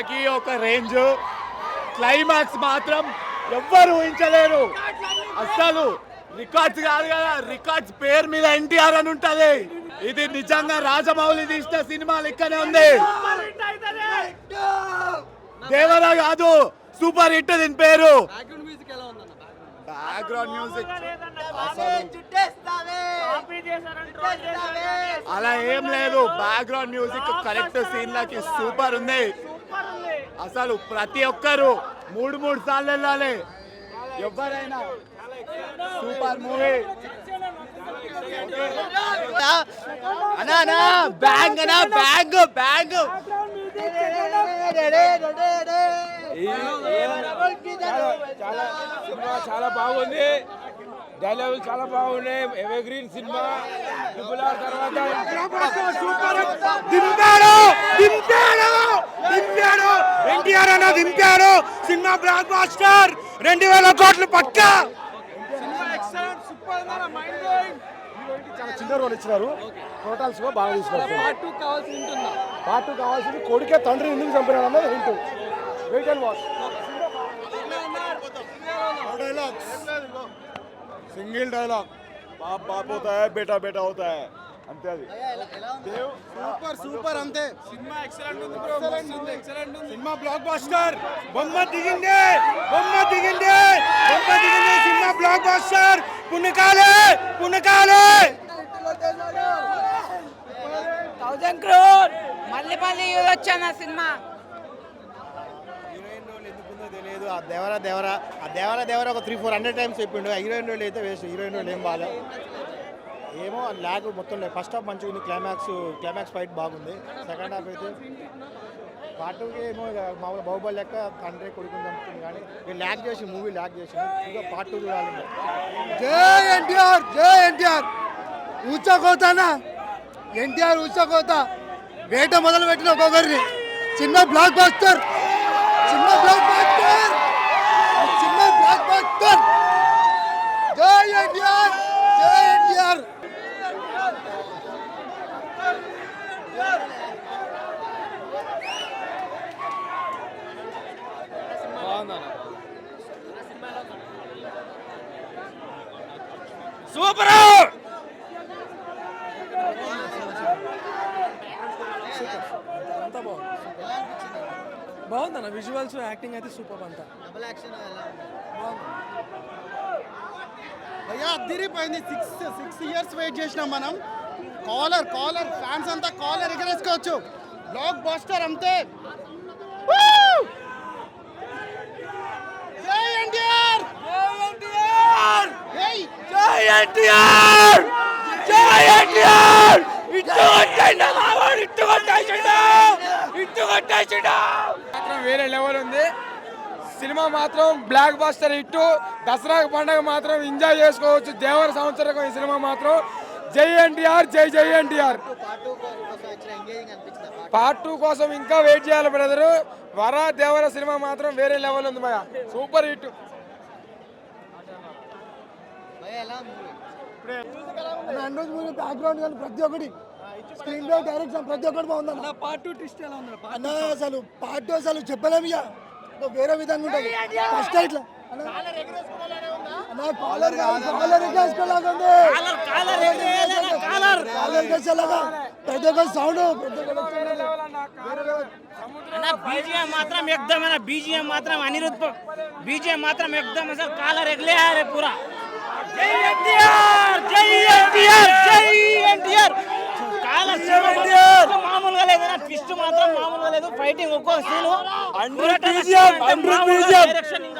వాళ్ళకి ఒక range. Climax మాత్రం ఎవ్వరు ఊహించలేరు. అస్సలు రికార్డ్స్ కాదు కదా రికార్డ్స్ పేరు మీద ఎన్టీఆర్ అని ఉంటది. ఇది నిజంగా రాజమౌళి తీసిన సినిమా లెక్కనే ఉంది. దేవరా కాదు సూపర్ హిట్ దీని పేరు. బ్యాక్గ్రౌండ్ మ్యూజిక్ అలా ఏం లేదు బ్యాక్గ్రౌండ్ మ్యూజిక్ కరెక్ట్ సీన్ లకి సూపర్ ఉంది. అసలు ప్రతి ఒక్కరు మూడు మూడు సార్లు వెళ్ళాలి. ఎవరైనా సూపర్ మూవీ. అన్నా అన్నా బ్యాంగ్ అన్నా బ్యాంగ్ బ్యాంగ్. చాలా సినిమా చాలా బాగుంది. డైలాగులు చాలా బాగున్నాయి. Ever cinema. ట్రిపుల్ ఆర్ తర్వాత సూపర్ దింపాడు దింపాడు దింపాడు. ఎన్టీఆర్ అన్న దింపాడు. సినిమా బ్లాక్ బాస్టర్ రెండు వేల కోట్లు పక్కా. చాలా చిన్న రోల్ ఇచ్చినారు. టోటల్స్గా బాగా తీసుకున్నారు పార్ట్ టూ కావాల్సింది కొడుకే తండ్రి ఎందుకు చంపినాడు అన్నది hint wait and watch. Single dialogue బాప్ బాప్ అవుతా బేటా బేటా అవుతా అంతే అది. సూపర్ సూపర్ అంతే. సినిమా ఎక్సలెంట్ ఉంది బ్రో ఎక్సలెంట్ ఎక్సలెంట్ ఉంది సినిమా బ్లాక్ బస్టర్ బొమ్మ దిగింది బొమ్మ దిగింది బొమ్మ దిగింది సినిమా బ్లాక్ బస్టర్ పుణకాలే పుణకాలే 1000 క్రోర్. మళ్ళీ మళ్ళీ చూడొచ్చు అన్న సినిమా. ఆ దేవరా దేవరా ఆ దేవరా దేవరా ఒక త్రీ ఫోర్ హండ్రెడ్ టైమ్స్ చెప్పిండు. హీరోయిన్ రోల్ అయితే వేస్ట్. హీరోయిన్ రోల్ ఏం బాగా ఏమో ల్యాగ్ మొత్తం లేదు. ఫస్ట్ హాఫ్ మంచిగా ఉంది. క్లైమాక్స్ క్లైమాక్స్ ఫైట్ బాగుంది. సెకండ్ హాఫ్ అయితే పార్ట్ ఏమో మామూలు బాహుబలి లెక్క తండ్రి కొడుకుని చంపుతుంది కానీ ఇక ల్యాగ్ చేసి మూవీ ల్యాగ్ చేసి ఇంకా పార్ట్ టూ చూడాలి. జై ఎన్టీఆర్ జై ఎన్టీఆర్. ఊచకోతానా? ఎన్టీఆర్ ఊచకోత. వేట మొదలు పెట్టిన ఒక్కొక్కరిని. చిన్న బ్లాక్ బాస్టర్ చిన్న బ్లాక్ బాస్టర్ బ్లాక్ బాస్టర్ జై ఎన్టీఆర్ జై ఎన్టీఆర్ సూపర్ బాగుందన్న విజువల్స్ యాక్టింగ్ అయితే సూపర్ అంతా. భయ్యా అదిరిపోయింది సిక్స్ సిక్స్ ఇయర్స్ వెయిట్ చేసినాం మనం. కాలర్ కాలర్ ఫ్యాన్స్ అంతా కాలర్ ఎగరేసుకోవచ్చు బ్లాక్ బాస్టర్ అంతే. జై ఎన్టీఆర్! జై ఎన్టీఆర్! జై! ఎన్టీఆర్! ఇట్టు కొట్టండి ఇట్టు కొట్టేసిండు ఇట్టు కొట్టేసిండు మాత్రం వేరే లెవెల్ ఉంది. సినిమా మాత్రం బ్లాక్ బాస్టర్ హిట్. దసరా పండుగ మాత్రం ఎంజాయ్ చేసుకోవచ్చు. దేవర సంవత్సరం ఈ సినిమా మాత్రం. జై ఎన్టీఆర్ జై జై ఎన్టీఆర్. పార్ట్ టూ కోసం ఇంకా వెయిట్ చేయాలి బ్రదరు వరా దేవర సినిమా మాత్రం వేరే లెవెల్ ఉంది భయ super hit hundred movie background కానీ ప్రతి ఒక్కటి స్క్రీన్ ప్లే డైరెక్షన్ ప్రతి ఒక్కటి బాగుంది పార్ట్ టూ ట్విస్ట్ ఎలా ఉంది అన్న అసలు పార్ట్ అసలు చెప్పలేము ఇక. వేరే విధంగా ఉంటుంది. ఫస్ట్ ఇట్లా కాలర్ కాలర్ ఎక్కేసుకోలాగా ఉంది. కాలర్ ఎక్కేసేలాగా ప్రతి ఒక్క సౌండ్ ప్రతి మాత్రం మాత్రం మాత్రం పూరా. జై ఎన్టీఆర్ జై ఎన్టీఆర్ జై ఎన్టీఆర్. మామూలుగా లేదన్న ట్విస్ట్ మాత్రం మామూలుగా లేదు. ఫైటింగ్ ఒక్కో సీను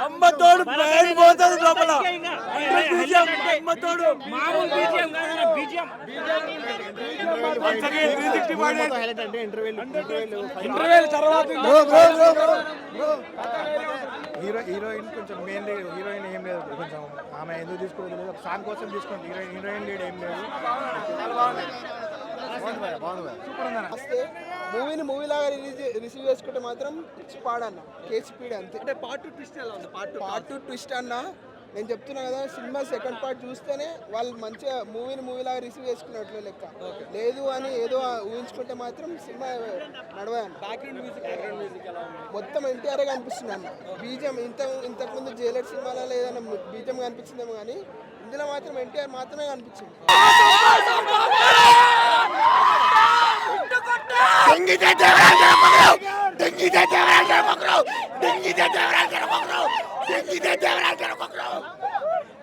అమ్మతోడు బ్రెయిన్ పోతుంది లోపల. అమ్మతోడు. మామూలు ఇంటర్వ్యూల తర్వాత హీరో హీరోయిన్ కొంచెం మెయిన్ హీరోయిన్ ఏం లేదు. కొంచెం ఆమె ఎందుకు తీసుకోలేదు సాంగ్ కోసం తీసుకుంది హీరోయిన్ హీరోయిన్ లీడ్ ఏం లేదు. మూవీని మూవీ లాగా రిలీజ్ రిసీవ్ చేసుకుంటే మాత్రం పాడన్న కేసు పీడ అంతే. అంటే పార్ట్ టూ ట్విస్ట్ ఎలా ఉంది? Part two part two twist అన్న నేను చెప్తున్నా కదా సినిమా సెకండ్ పార్ట్ చూస్తేనే వాళ్ళు మంచిగా మూవీని మూవీ లాగా రిసీవ్ చేసుకున్నట్లు లెక్క. లేదు అని ఏదో ఊహించుకుంటే మాత్రం సినిమా నడవే అన్న బ్యాక్గ్రౌండ్ మ్యూజిక్ బ్యాక్గ్రౌండ్ మ్యూజిక్ ఎలా ఉంది? మొత్తం ఎన్టీఆర్ కనిపిస్తుంది అన్న. బీజం ఇంత ఇంతకుముందు జైలర్ సినిమాలలో ఏదైనా బీజం కనిపించిందేమో కానీ ఇందులో మాత్రం ఎన్టీఆర్ మాత్రమే కనిపించింది.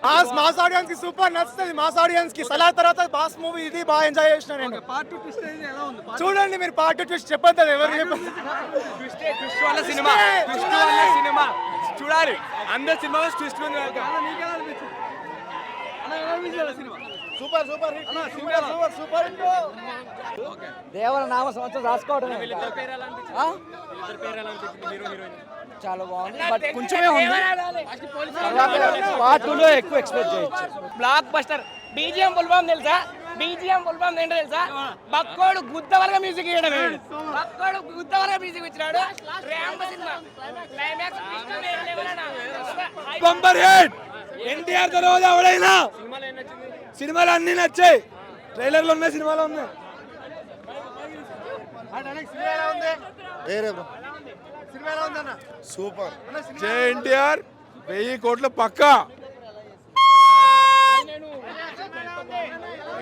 మాస్ మాస్ ఆడియన్స్కి సూపర్ నచ్చుతుంది. మాస్ ఆడియన్స్కి సలా తర్వాత బాస్ మూవీ ఇది బాగా ఎంజాయ్ చేసిన నేను. పార్ట్ టూ ట్విస్ట్ అనేది ఎలా ఉంది? చూడండి మీరు పార్ట్ ట్విస్ట్ చెప్పొద్దు. ఎవరు చెప్పదు ట్విస్ట్ వల్ల సినిమా. ట్విస్ట్ వల్ల సినిమా. చూడాలి. అందరు సినిమాలో ట్విస్ట్ ఉంది అన్న నీకెలా అనిపించింది? అన్న ఎలా అనిపించింది సినిమా? సూపర్ సూపర్ అన్న సినిమా సూపర్ సూపర్ దేవర నామ సంవత్సరం రాసుకోవడం చాలా బాగుంది. బట్ కొంచెమే ఉంది. పార్ట్ టూలో ఎక్కువ ఎక్స్పెక్ట్ చేయొచ్చు. బ్లాక్ బస్టర్ బీజిఎం ఫుల్బామ్ తెలుసా? బీజిఎం ఫుల్బామ్ ఏంటో తెలుసా? బక్కోడు గుద్దవరగా మ్యూజిక్ ఇవ్వడం బక్కోడు గుద్దవరగా మ్యూజిక్ ఇచ్చినాడు. ర్యాంబో సినిమా. క్లైమాక్స్ ఎన్టీఆర్ తర్వాత ఎవడైనా సినిమాలు అన్ని నచ్చాయి. ట్రైలర్లు ఉన్నాయి సినిమాలు ఉన్నాయి. సూపర్. జై ఎన్టీఆర్ వెయ్యి కోట్ల పక్క.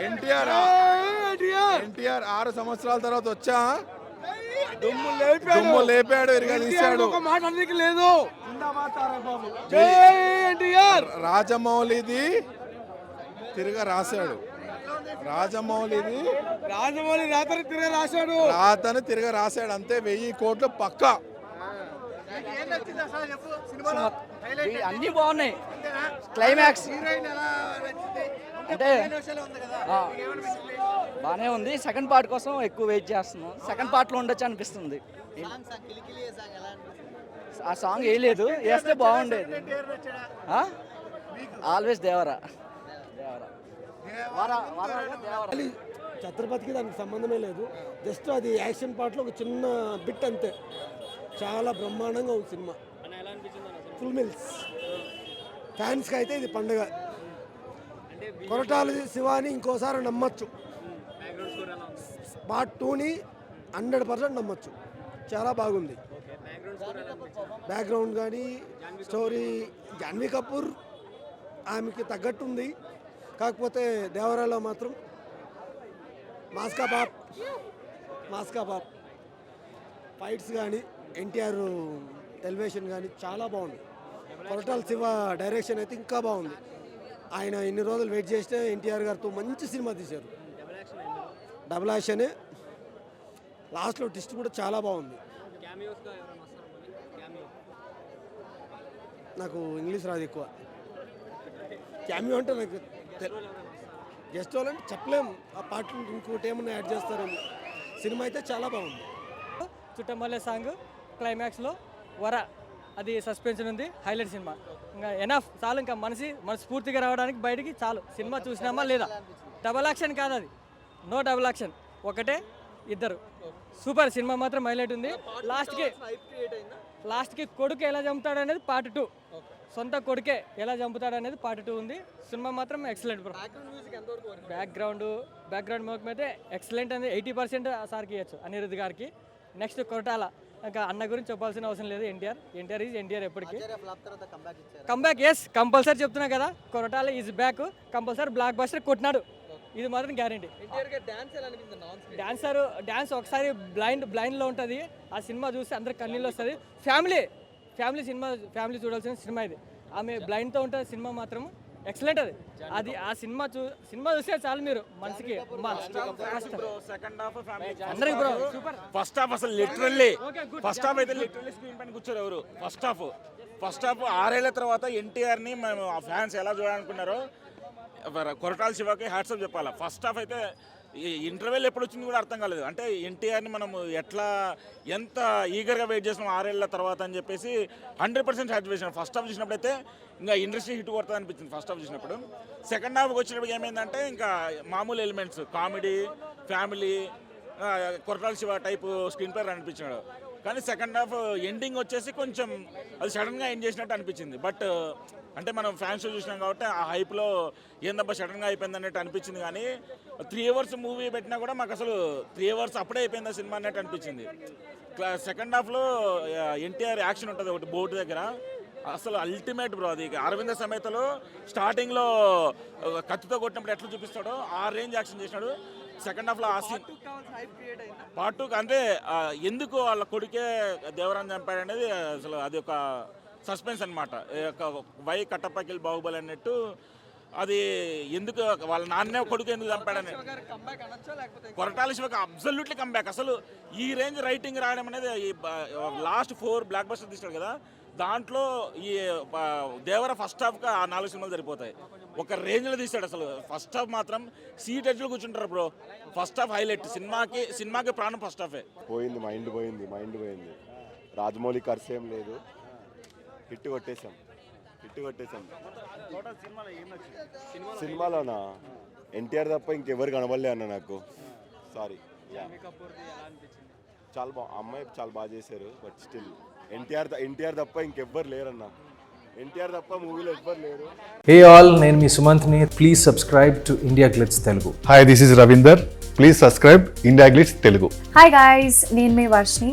ఎన్టీఆర్ ఎన్టీఆర్ ఆరు సంవత్సరాల తర్వాత వచ్చా? దుమ్ము లేపాడు. ఇరుగా తీశాడు. లేదు. జై ఎన్టీఆర్. రాజమౌళిది తిరగ రాశాడు. రాజమౌళిది రాజమౌళి రాత్రి తిరిగి రాశాడు. రాతను తిరగ రాశాడు. అంతే వెయ్యి కోట్లు పక్క. అన్ని బాగున్నాయి. క్లైమాక్స్ అంటే బాగానే ఉంది సెకండ్ పార్ట్ కోసం ఎక్కువ వెయిట్ చేస్తున్నాం. సెకండ్ పార్ట్లో ఉండొచ్చు అనిపిస్తుంది. ఆ సాంగ్ వేయలేదు వేస్తే బాగుండేది. ఆల్వేస్ దేవరా దేవరా వర- వర- దేవరా ఛత్రపతికి దానికి సంబంధమే లేదు. జస్ట్ అది యాక్షన్ పార్ట్లో ఒక చిన్న బిట్ అంతే. చాలా బ్రహ్మాండంగా ఉంది సినిమా. ఫుల్ మిల్స్ ఫ్యాన్స్కి అయితే ఇది పండుగ. కొరటాల శివాని ఇంకోసారి నమ్మచ్చు. పార్ట్ టూని హండ్రెడ్ పర్సెంట్ నమ్మచ్చు. చాలా బాగుంది. బ్యాక్గ్రౌండ్ కానీ స్టోరీ జాన్వీ కపూర్ ఆమెకి తగ్గట్టుంది. కాకపోతే దేవరాలో మాత్రం మాస్కా బాప్ మాస్కా బాప్. ఫైట్స్ కానీ ఎన్టీఆర్ ఎలివేషన్ కానీ చాలా బాగుంది. కొరటాల శివ డైరెక్షన్ అయితే ఇంకా బాగుంది. ఆయన ఇన్ని రోజులు వెయిట్ చేస్తే ఎన్టీఆర్ గారితో మంచి సినిమా తీశారు. డబుల్ యాక్షనే లాస్ట్లో టిస్ట్ కూడా చాలా బాగుంది. నాకు ఇంగ్లీష్ రాదు ఎక్కువ. క్యామియో అంటే నాకు గెస్ట్ వాళ్ళంటే చెప్పలేము ఆ పాటలు ఇంకోటి ఏమన్నా యాడ్ చేస్తారేమో. సినిమా అయితే చాలా బాగుంది. చుట్టమల్లె సాంగ్ క్లైమాక్స్లో వర. అది సస్పెన్షన్ ఉంది హైలైట్ సినిమా. ఇంకా ఎనఫ్ చాలు ఇంకా మనిషి మనస్ఫూర్తిగా రావడానికి బయటికి చాలు. సినిమా చూసినామా లేదా? డబల్ యాక్షన్ కాదు అది. నో డబల్ యాక్షన్ ఒకటే ఇద్దరు. సూపర్ సినిమా మాత్రం హైలైట్ ఉంది. లాస్ట్కి లాస్ట్కి కొడుకు ఎలా చంపుతాడు అనేది పార్ట్ టూ సొంత కొడుకే ఎలా చంపుతాడు అనేది పార్ట్ టూ ఉంది. సినిమా మాత్రం excellent bro background background music అయితే ఎక్సలెంట్ అనేది ఎయిటీ పర్సెంట్ సార్కి ఇవ్వచ్చు అనిరుద్ధ్ గారికి. నెక్స్ట్ కొరటాల. ఇంకా అన్న గురించి చెప్పాల్సిన అవసరం లేదు ఎన్టీఆర్. ఎన్టీఆర్ ఈజ్ ఎన్టీఆర్ ఎప్పటికీ. కంబ్యాక్ ఎస్ కంపల్సరీ చెప్తున్నా కదా Koratala is back compulsory blockbuster కొట్టినాడు ఇది మాత్రం గ్యారంటీ డాన్సర్ డాన్స్ ఒకసారి బ్లైండ్ బ్లైండ్లో ఉంటుంది. ఆ సినిమా చూస్తే అందరికి కన్నీళ్ళు వస్తుంది. ఫ్యామిలీ ఫ్యామిలీ సినిమా ఫ్యామిలీ చూడాల్సిన సినిమా ఇది. ఆమె బ్లైండ్తో ఉంటుంది సినిమా మాత్రం ఎక్సలెంట్ అది. అది ఆ సినిమా చూ సినిమా చూస్తే చాలు మీరు మనసుకి. అమ్మా, కష్టం. అందరికి బ్రో సూపర్ ఫస్ట్ హాఫ్ అసలు లిటరల్లీ ఫస్ట్ హాఫ్ అయితే లిటరల్లీ స్క్రీన్ పైన కూర్చోరు ఎవరు? ఫస్ట్ హాఫ్ ఫస్ట్ హాఫ్ ఆరేళ్ళ తర్వాత ఎన్టీఆర్ని మేము ఆ ఫ్యాన్స్ ఎలా చూడాలనుకున్నారో కొరటాల శివకి హ్యాట్సప్ చెప్పాలి? ఫస్ట్ హాఫ్ అయితే ఇంటర్వెల్ ఎప్పుడు వచ్చింది కూడా అర్థం కాలేదు. అంటే ఎన్టీఆర్ని మనం ఎట్లా ఎంత ఈగర్గా వెయిట్ చేసినాం ఆరేళ్ళ తర్వాత అని చెప్పేసి hundred percent satisfaction first half చూసినప్పుడు అయితే ఇంకా ఇండస్ట్రీ హిట్ కొడుతుంది అనిపించింది ఫస్ట్ హాఫ్ చూసినప్పుడు. సెకండ్ హాఫ్ వచ్చినప్పుడు ఏమైందంటే ఇంకా మామూలు elements comedy family Koratala Siva type screen pair అనిపించాడు కానీ సెకండ్ హాఫ్ ఎండింగ్ వచ్చేసి కొంచెం అది సడన్గా ఎండ్ చేసినట్టు అనిపించింది. బట్ అంటే మనం ఫ్యాన్స్ చూసినాం కాబట్టి ఆ హైప్లో ఏందబ్బా సడన్గా అయిపోయింది అన్నట్టు అనిపించింది కానీ త్రీ అవర్స్ మూవీ పెట్టినా కూడా మాకు అసలు త్రీ అవర్స్ అప్పుడే అయిపోయింది ఆ సినిమా అన్నట్టు అనిపించింది. సెకండ్ హాఫ్లో ఎన్టీఆర్ యాక్షన్ ఉంటుంది ఒకటి బోట్ దగ్గర. అసలు అల్టిమేట్ బ్రో అది. అరవింద సమేతలో స్టార్టింగ్లో కత్తితో కొట్టినప్పుడు ఎట్లా చూపిస్తాడో ఆ రేంజ్ యాక్షన్ చేసినాడు. సెకండ్ హాఫ్లో ఆ సీన్ పార్ట్ టూ అంటే ఎందుకు వాళ్ళ కొడుకే దేవరాన్ని చంపాడు అనేది అసలు అది ఒక సస్పెన్స్ అనమాట వై కట్టప్పకిల్ బాహుబలి అన్నట్టు అది ఎందుకు వాళ్ళ నాన్నే కొడుకు ఎందుకు చంపాడని? కొరటాల శివకి అబ్సల్యూట్లీ కంబ్యాక్ అసలు ఈ రేంజ్ రైటింగ్ రాయడం అనేది ఈ లాస్ట్ ఫోర్ బ్లాక్ బస్టర్ తీస్తాడు కదా దాంట్లో ఈ దేవర ఫస్ట్ హాఫ్కి ఆ నాలుగు సినిమాలు సరిపోతాయి. ఒక రేంజ్లో తీస్తాడు అసలు. ఫస్ట్ హాఫ్ మాత్రం సీట్ ఎడ్జ్లో కూర్చుంటారు బ్రో ఫస్ట్ హాఫ్ హైలైట్ సినిమాకి సినిమాకి ప్రాణం ఫస్ట్ హాఫే పోయింది మైండ్ పోయింది మైండ్ పోయింది. రాజమౌళి ఖర్చు ఏం లేదు. హిట్ కొట్టేశాం. హిట్ కొట్టేశాం. సినిమాలోనా? ఎన్టీఆర్ తప్ప ఇంకెవరు కనబడలే అన్న నాకు. సారీ చాలా బా అమ్మాయి చాలా బాగా చేశారు బట్ స్టిల్ ఎన్టీఆర్ ఎన్టీఆర్ తప్ప ఇంకెవ్వరు లేరన్న. ఎన్టీఆర్ తప్ప మూవీలో ఎవ్వరు లేరు. హే ఆల్ నేను మీ సుమంత్ని. Please subscribe to India Glitz Telugu hi this is Ravinder please subscribe India Glitz Telugu hi guys నేను మీ Varshini